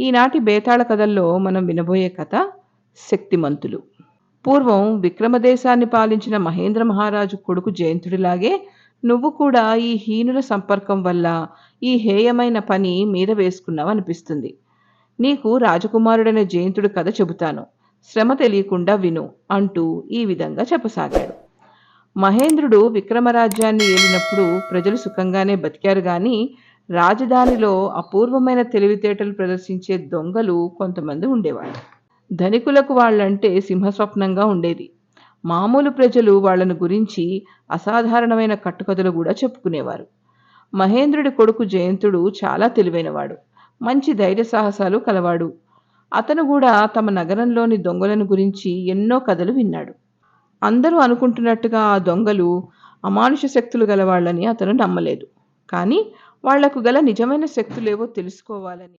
ఈనాటి బేతాళ కథల్లో మనం వినబోయే కథ శక్తిమంతులు. పూర్వం విక్రమదేశాన్ని పాలించిన మహేంద్ర మహారాజు కొడుకు జయంతుడిలాగే నువ్వు కూడా ఈ హీనుల సంపర్కం వల్ల ఈ హేయమైన పని మీద వేసుకున్నావు అనిపిస్తుంది. నీకు రాజకుమారుడైన జయంతుడి కథ చెబుతాను. శ్రమ తెలియకుండా విను అంటూ ఈ విధంగా చెప్పసాగాడు. మహేంద్రుడు విక్రమరాజ్యాన్ని ఏలినప్పుడు ప్రజలు సుఖంగానే బతికారు కానీ రాజధానిలో అపూర్వమైన తెలివితేటలు ప్రదర్శించే దొంగలు కొంతమంది ఉండేవాళ్ళు. ధనికులకు వాళ్ళంటే సింహస్వప్నంగా ఉండేది. మామూలు ప్రజలు వాళ్ళను గురించి అసాధారణమైన కట్టుకథలు కూడా చెప్పుకునేవారు. మహేంద్రుడి కొడుకు జయంతుడు చాలా తెలివైనవాడు. మంచి ధైర్య సాహసాలు కలవాడు. అతను కూడా తమ నగరంలోని దొంగలను గురించి ఎన్నో కథలు విన్నాడు. అందరూ అనుకుంటున్నట్టుగా ఆ దొంగలు అమానుష శక్తులు గలవాళ్ళని అతను నమ్మలేదు. కానీ వాళ్ళకు గల నిజమైన శక్తులేవో తెలుసుకోవాలని.